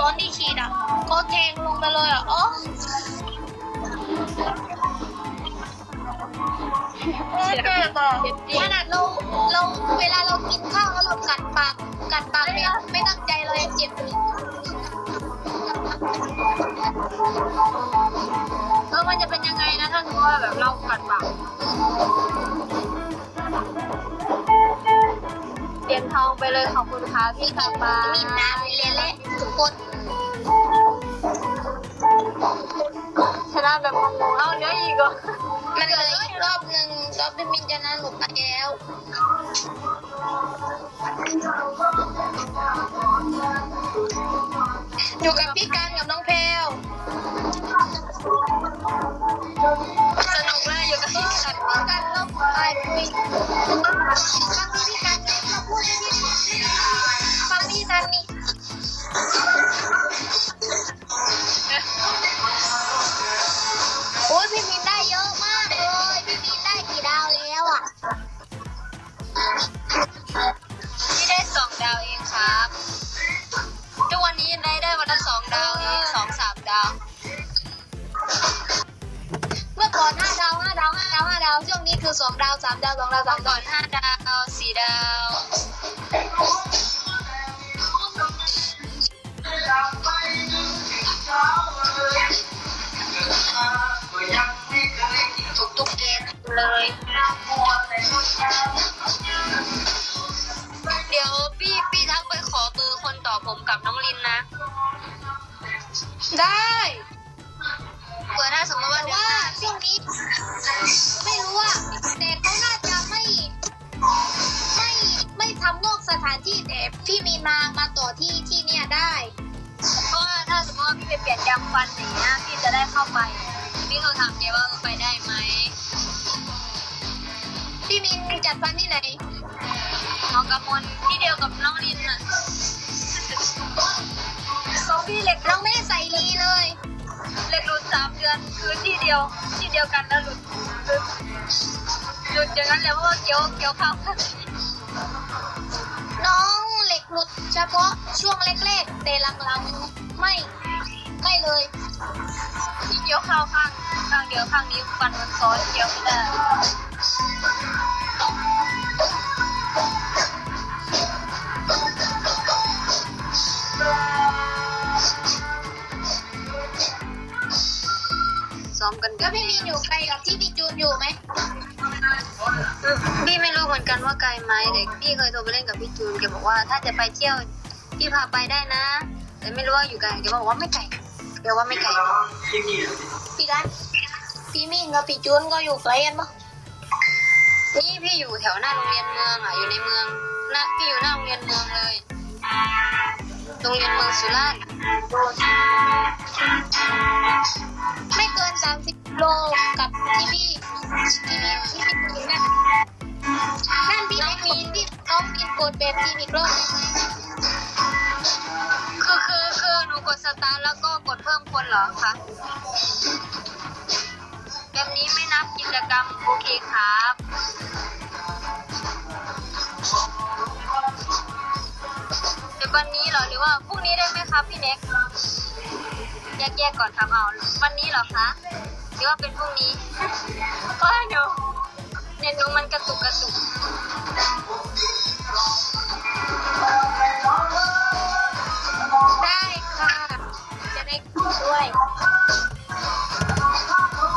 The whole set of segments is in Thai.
ตอนที่ฉีดอะเขาแทงลงไปเลยอะอ๋อเจ็บอะขนาดเราเราเวลาเรากินข้าวแล้วเรากัดปากกัดปากเนี่ยไม่ตั้งใจเรายังเจ็บเลยเออมันจะเป็นยังไงนะถ้าสมมติว่าแบบเรากัดปากเตียนทองไปเลยขอบคุณค่ะพี่สบายมีน้ำเละเละทุกคน ชนะแบบงงเอาเดี๋ยวอีกเหรอมันเหลยอีกรอบหนึ่งรอบเป็นมินจะนะหลุดมาแล้วอยู่กับพี่การกับน้องเพลวสนุกเลยอยู่กับพี่การพี่การแล้วไปคุยฟังพี่การ ทุกวันนี้ได้ได้วันละสองดาวนี่สองสามดาว เมื่อก่อนห้าดาวห้าดาวห้าดาวห้าดาว ช่วงนี้คือสองดาวสามดาวสองดาวสามก่ดาอวนห้าดาวสี่ดาว ได้เผื่อถ้าสมมติว่าแต่เดี๋ยวว่าช่วงนี้ ไม่รู้ว่าแต่เขาน่าจะไม่ไม่ไม่ทำนอกสถานที่แต่พี่มีมามาต่อที่ที่เนี่ยได้เพราะว่าถ้าสมมติว่าพี่ไปเปลี่ยนยางฟันอย่างเงี้ยพี่จะได้เข้าไปพี่เขาถามเจ๊ว่าไปได้ไหมพี่มินจัดฟันที่ไหนน้องกำมลที่เดียวกับน้องลินน่ะ สองพี่เหล็กเราไม่ได้ใส่ลีเลยเหล็กหลุดสามเดือนคือที่เดียวที่เดียวกันแล้วหลุดหลุดหลุดอย่างนั้นแหละเพราะว่าเกี่ยวเกี่ยวข้าวกันน้องเหล็กหลุดเฉพาะช่วงเล็กๆแต่หลังๆไม่ไม่เลยที่เกี่ยวข้าวข้างข้างเดียวข้างนี้ฟันมันซ้อนเกี่ยวไม่ได้ ซ้อมกันเดืแล้อวนพี่มีนอยู่ไกลกับที่พี่จูนอยู่ไหมพี่ไม่รู้เหมือนกันว่าไกลไหมแต่พี่เคยโทรไปเล่นกับพี่จูนแกบอกว่าถ้าจะไปเที่ยวพี่พาไปได้นะ แต่ไม่รู้ว่าอยู่ไกลแกบอกว่าไม่ไกลแกว่าไม่ไกลพี่กันพี่มินกับพี่จูนก็อยู่ไกลกันปะนี่พี่อยู่แถวหน้าโรงเรียนเมืองอะอยู่ในเมืองหน้าพี่อยู่หน้าโรงเรียนเมืองเลยโรงเรียนเมืองสุราษฎร์ ไม่เกินสามสิบโลกับที่พี่ที่พี่ที่พี่จูนนั่นนั่นพี่น้องมีนพี่น้องมีนกดแบบทีอีกรอบคือคือคือหนูกดสตาร์แล้วก็กดเพิ่มคนเหรอคะแบบนี้ไม่นับกิจกรรมโอเคครับเดี๋ยววันนี้เหรอหรือว่าพรุ่งนี้ได้ไหมครับพี่เน็ก แยกแยกก่อนครับเอา วันนี้เหรอคะหรือว่าเป็นพรุ่งนี้ก็เดี๋ยวเน็ตหนูมันกระตุกกระตุกได้ค่ะ จะได้ด้วย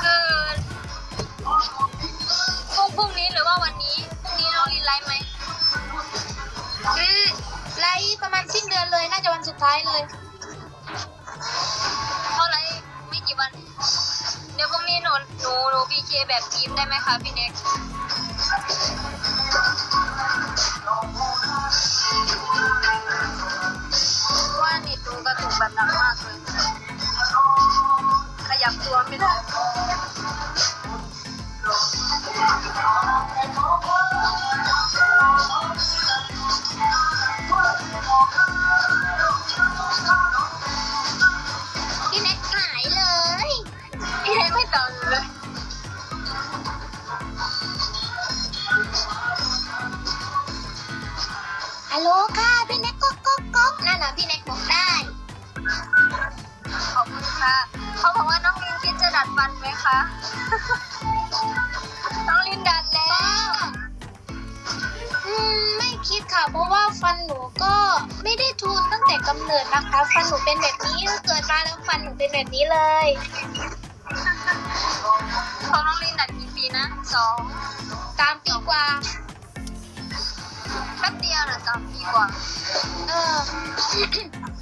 คือพรุ่งพรุ่งนี้หรือว่าวันนี้พรุ่งนี้น้องลินไลฟ์ไหมอืมไลฟ์ประมาณสิ้นเดือนเลยน่าจะวันสุดท้ายเลย หนูหนูพีเคแบบทีมได้ไหมคะพี่เน็ก ฮัลโหลค่ะพี่แน็กก๊อกก๊อกก๊อกนั่นน่ะพี่แน็กบอกได้เขาบอกว่าน้องลินคิดจะดัดฟันไหมคะ น้องลินดัดแล้ว อืมไม่คิดค่ะ เพราะว่าฟันหนูก็ไม่ได้ทูนตั้งแต่กำเนิดนะคะ ฟันหนูเป็นแบบนี้เกิดมาแล้วฟันหนูเป็นแบบนี้เลยของน้องลินดัดกี่ปีนะสองสามปีกว่า แป๊บเดียวเ